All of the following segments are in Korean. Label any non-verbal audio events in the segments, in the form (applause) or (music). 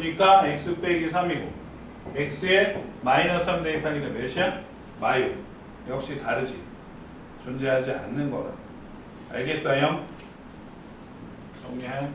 풀어주니까 x 빼기 3이고 x에 마이너스 3 대입하니까 몇이야? 마유. 역시 다르지. 존재하지 않는 거라. 알겠어요? 정리해.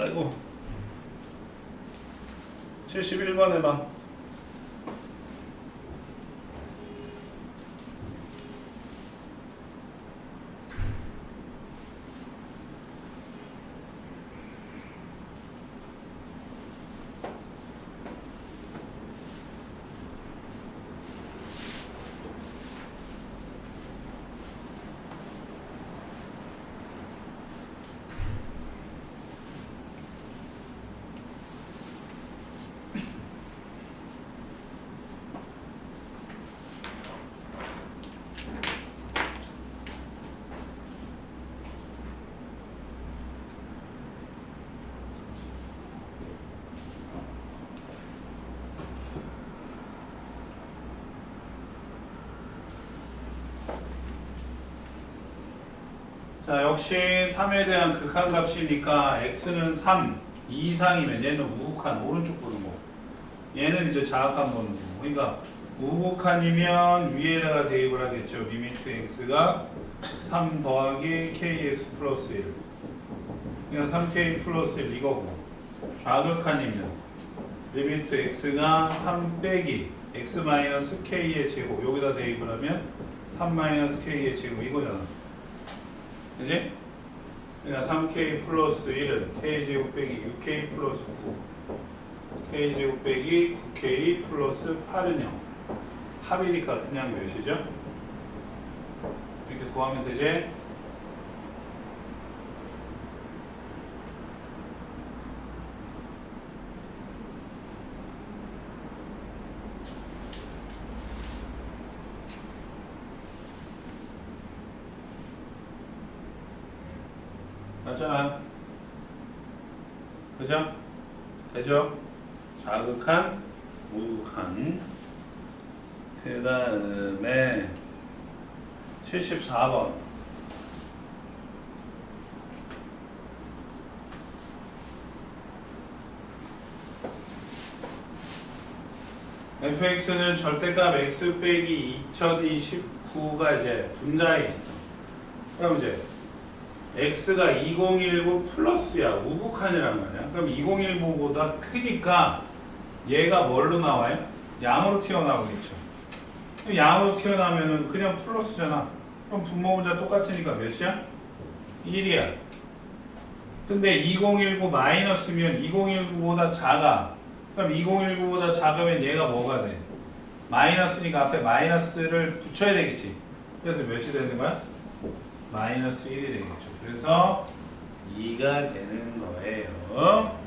아이고. 71번 해봐 자 역시 3에 대한 극한값이니까 x는 3 이상이면 얘는 우극한 오른쪽 보는 거. 얘는 이제 좌극한 보는 거. 그러니까 우극한이면 위에다가 대입을 하겠죠. 리미트 x가 3 더하기 kx 플러스 1 그러니까 3k 플러스 1 이거고. 좌극한이면 리미트 x가 3 빼기 x 마이너스 k의 제곱. 여기다 대입을 하면 3 마이너스 k의 제곱 이거잖아 그지? 그러니까 3k 플러스 1은 k제곱 빼기 6k 플러스 9 k제곱 빼기 9k 플러스 8은 0 합이니까 그냥 몇이죠? 이렇게 구하면 되지? 맞잖아. 그죠? 되죠? 자극한, 우극한. 그 다음에 74번. fx는 절대값 x 빼기 2029가 이제 분자에 있어. 그럼 이제 x가 2019 플러스야 우북한이란 말이야. 그럼 2019보다 크니까 얘가 뭘로 나와요? 양으로 튀어나오겠죠. 양으로 튀어나오면은 그냥 플러스잖아. 그럼 분모 분자 똑같으니까 몇이야? 1이야. 근데 2019 마이너스면 2019보다 작아. 그럼 2019보다 작으면 얘가 뭐가 돼? 마이너스니까 앞에 마이너스를 붙여야 되겠지. 그래서 몇이 되는 거야? 마이너스 1이 되겠죠. 그래서 2가 되는 거예요.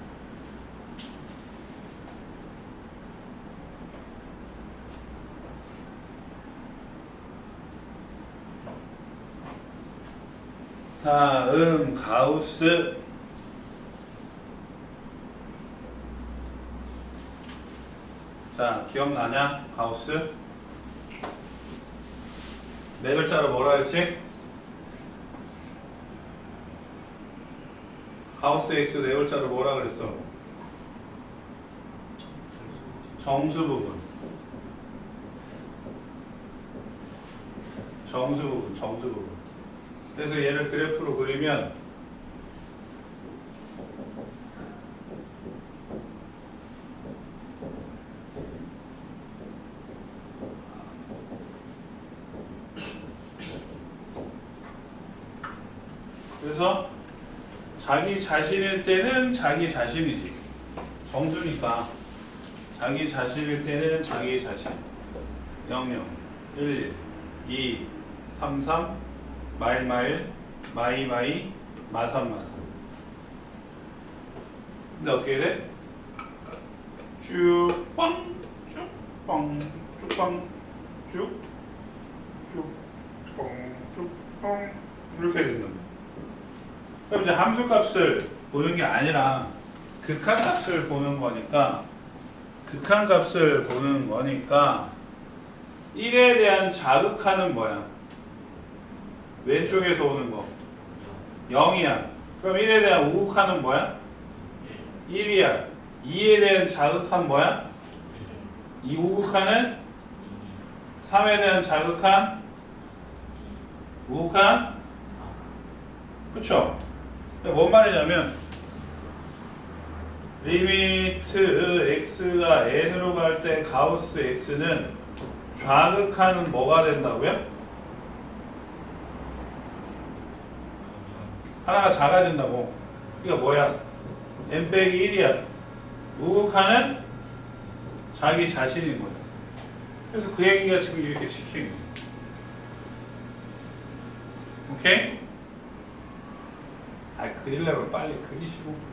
다음 가우스 자 기억나냐 가우스 네 글자로 뭐라 했지? 가우스 X 네 글자로 뭐라 그랬어? 정수 부분 정수 부분 정수 부분 그래서 얘를 그래프로 그리면 그래서 자기 자신일 때는 자기 자신이지. 정수니까. 자기 자신일 때는 자기 자신. 00 1 2 3 3 마일 마일. 마이 마이. 마산 마산 근데 어떻게 돼? 쭉빵 쭉빵 쭉빵 쭉 쭉빵 쭉빵 이렇게 된다 그럼 이제 함수 값을 보는 게 아니라 극한 값을 보는 거니까 극한 값을 보는 거니까 1에 대한 자극하는 뭐야? 왼쪽에서 오는 거 0이야 그럼 1에 대한 우극한은 뭐야? 1이야 2에 대한 자극한 뭐야? 이 우극한은 3에 대한 자극한 우극한 그쵸? 뭔 말이냐면 리미트 x가 n으로 갈 때 가우스 x는 좌극하는 뭐가 된다고요? 하나가 작아진다고. 이거 뭐야? n 빼기 1이야. 우극하는 자기 자신인 거야. 그래서 그 얘기가 지금 이렇게 지키는 거야. 오케이? 아, 그리려면 빨리 그리시고.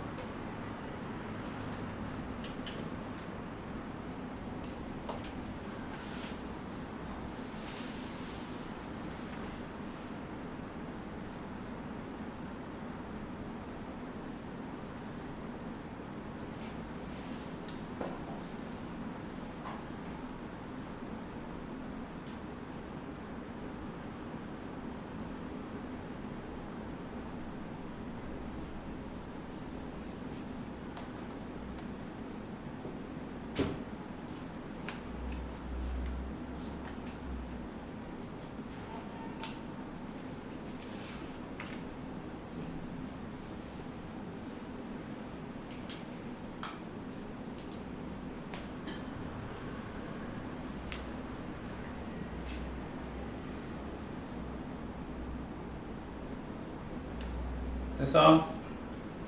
됐어?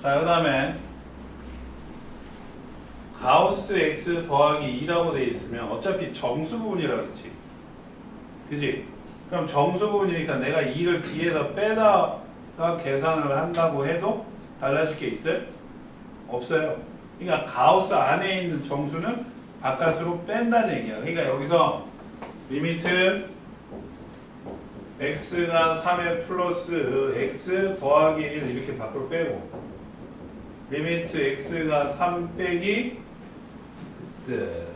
자, 그 다음에 가우스 x 더하기 2라고 돼 있으면 어차피 정수 부분이라 그랬지. 그지? 그럼 정수 부분이니까 내가 2를 뒤에다 빼다가 계산을 한다고 해도 달라질 게 있어요? 없어요. 그러니까 가우스 안에 있는 정수는 바깥으로 뺀다는 얘기야. 그러니까 여기서 리미트 x가 3의 플러스 x 더하기 1 이렇게 밖으로 빼고 리미트 x가 3 빼기 뜨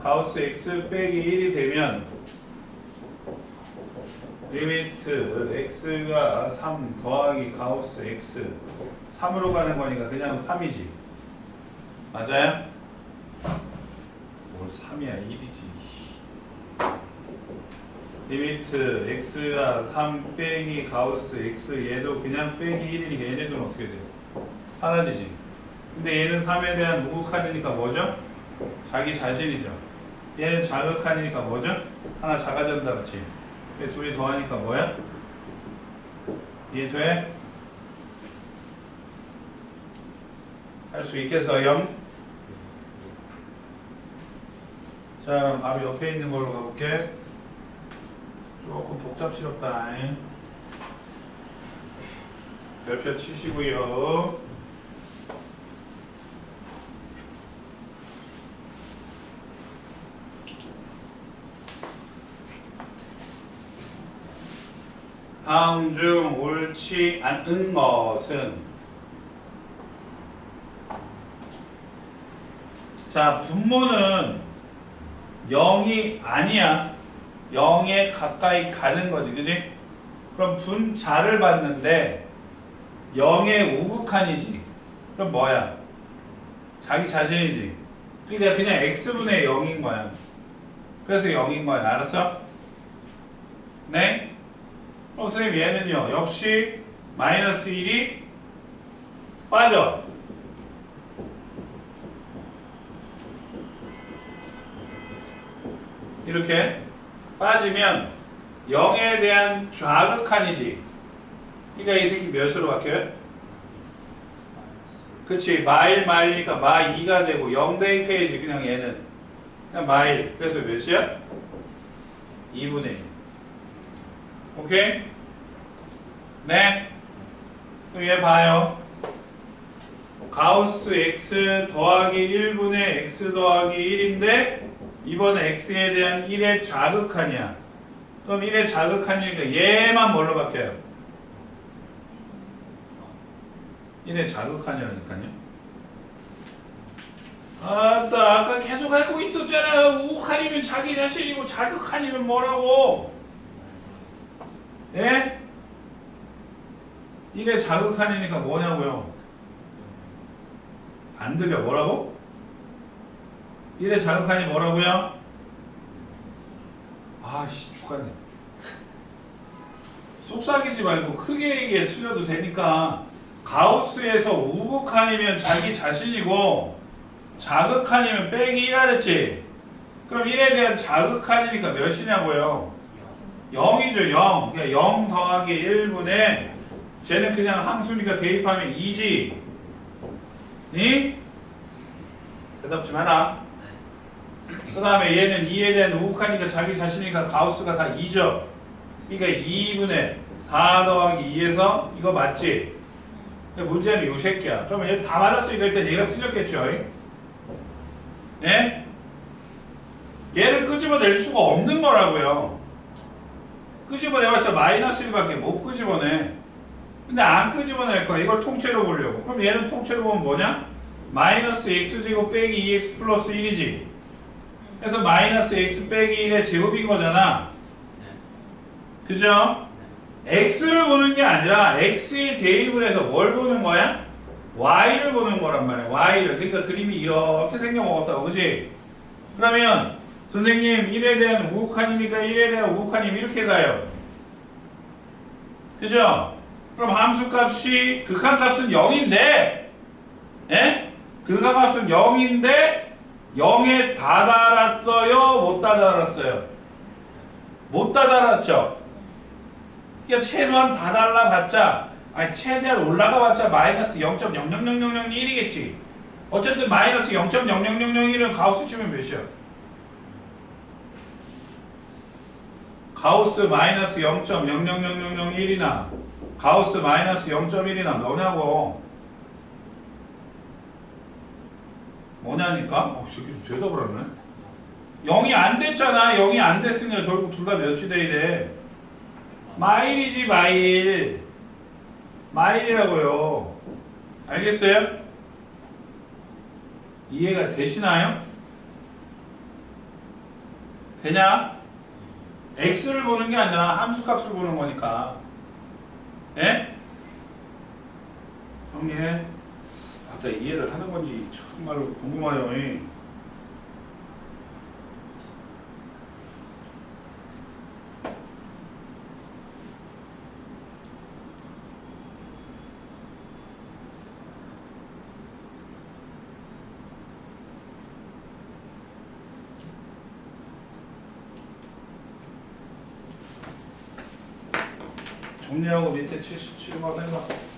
가우스 x 빼기 1이 되면 리미트 x가 3 더하기 가우스 x 3으로 가는 거니까 그냥 3이지. 맞아요? 뭘 3이야 1이지 리미트 x가 3 빼기 가우스 x 얘도 그냥 빼기 1이니까 얘네들은 어떻게 돼요? 하나지지 근데 얘는 3에 대한 우극한이니까 뭐죠? 자기 자신이죠 얘는 자극한이니까 뭐죠? 하나 작아진다 그치? 얘 둘이 더하니까 뭐야? 이해돼? 할 수 있겠어요? 자, 바로 옆에 있는 걸로 가볼게. 조금 복잡스럽다. 별표 치시고요. 다음 중 옳지 않은 것은 자 분모는 0이 아니야 0에 가까이 가는 거지 그지? 그럼 분자를 봤는데 0의 우극한이지 그럼 뭐야? 자기 자신이지 그러니까 그냥 x분의 0인 거야 그래서 0인 거야 알았어? 네? 어, 선생님 얘는요 역시 마이너스 1이 빠져 이렇게 빠지면 0에 대한 좌극한이지 그러니까 이 새끼 몇으로 바뀌어요? 그치 마일 마일이니까 마 2가 되고 0 대입해야지 그냥 얘는 그냥 마일 그래서 몇이야? 2분의 1 오케이? 네. 그럼 얘 봐요. 가우스 x 더하기 1분의 x 더하기 1인데 이번에 x에 대한 1의 자극한이야. 그럼 1의 자극한이니까 얘만 뭘로 바뀌어요? 1의 자극한이라니까요. 아따 아까 계속 알고 있었잖아. 우칸이면 자기 자신이고 자극한이면 뭐라고? 예? 이게 자극한이니까 뭐냐고요? 안 들려 뭐라고? 이래 자극한이 뭐라고요? 아씨 죽겠네. 속삭이지 말고 크게 얘기해. 틀려도 되니까. 가우스에서 우극한이면 자기 자신이고 자극한이면 빼기 1 하랬지? 그럼 1에 대한 자극한이니까? 몇이냐고요? 0이죠 0 그러니까 0 더하기 1분의 쟤는 그냥 함수니까 대입하면 2지. 니? 대답 좀 해라 그 다음에 얘는 2에 대한 우극하니까 자기 자신이니까 가우스가 다 2죠 그러니까 2분의 4 더하기 2에서 이거 맞지? 문제는 요 새끼야 그러면 얘 다 맞았으니까 일단 얘가 틀렸겠죠 예? 얘를 끄집어낼 수가 없는 거라고요 끄집어내봤자 마이너스 1밖에 못 끄집어내. 근데 안 끄집어낼 거야. 이걸 통째로 보려고. 그럼 얘는 통째로 보면 뭐냐? 마이너스 x제곱 빼기 2x 플러스 1이지. 그래서 마이너스 x 빼기 1의 제곱인 거잖아. 그죠? x를 보는 게 아니라 x에 대입을 해서 뭘 보는 거야? y를 보는 거란 말이야. y를. 그러니까 그림이 이렇게 생겨먹었다고. 그지? 그러면 선생님 1에 대한 우극한이니까 1에 대한 우극한이면 이렇게 가요. 그죠? 그럼 함수값이 극한값은 0인데 예? 극한값은 0인데 0에 다다랐어요? 못 다다랐어요? 못 다다랐죠? 그러니까 최소한 다달라 봤자 아니 최대한 올라가 봤자 마이너스 0.00001이겠지 어쨌든 마이너스 0.0001은 가우스 치면 몇이야? 가우스 마이너스 0.00001이나 가우스 마이너스 0.1이나 뭐냐고 뭐냐니까? 어, 이 새끼 대답을 하네 0이 안 됐잖아 0이 안 됐으니까 결국 둘 다 몇이 돼야 돼 마일이지 마일 마일이라고요 알겠어요? 이해가 되시나요? 되냐? x를 보는 게 아니라 함수값을 보는 거니까 예? 정리해 각자 이해를 하는 건지 정말로 궁금하요. 정리하고 밑에 77번 해봐.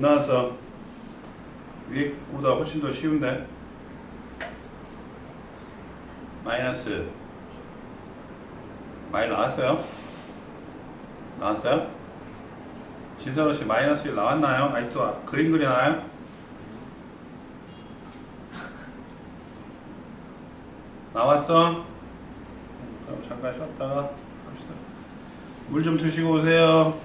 나왔어. 위에 보다 훨씬 더 쉬운데. 마이너스. 많이 나왔어요? 나왔어요? 진선호 씨 마이너스 1 나왔나요? 또 그림 그리나요? (laughs) 나왔어? 잠깐 쉬었다가. 물 좀 드시고 오세요.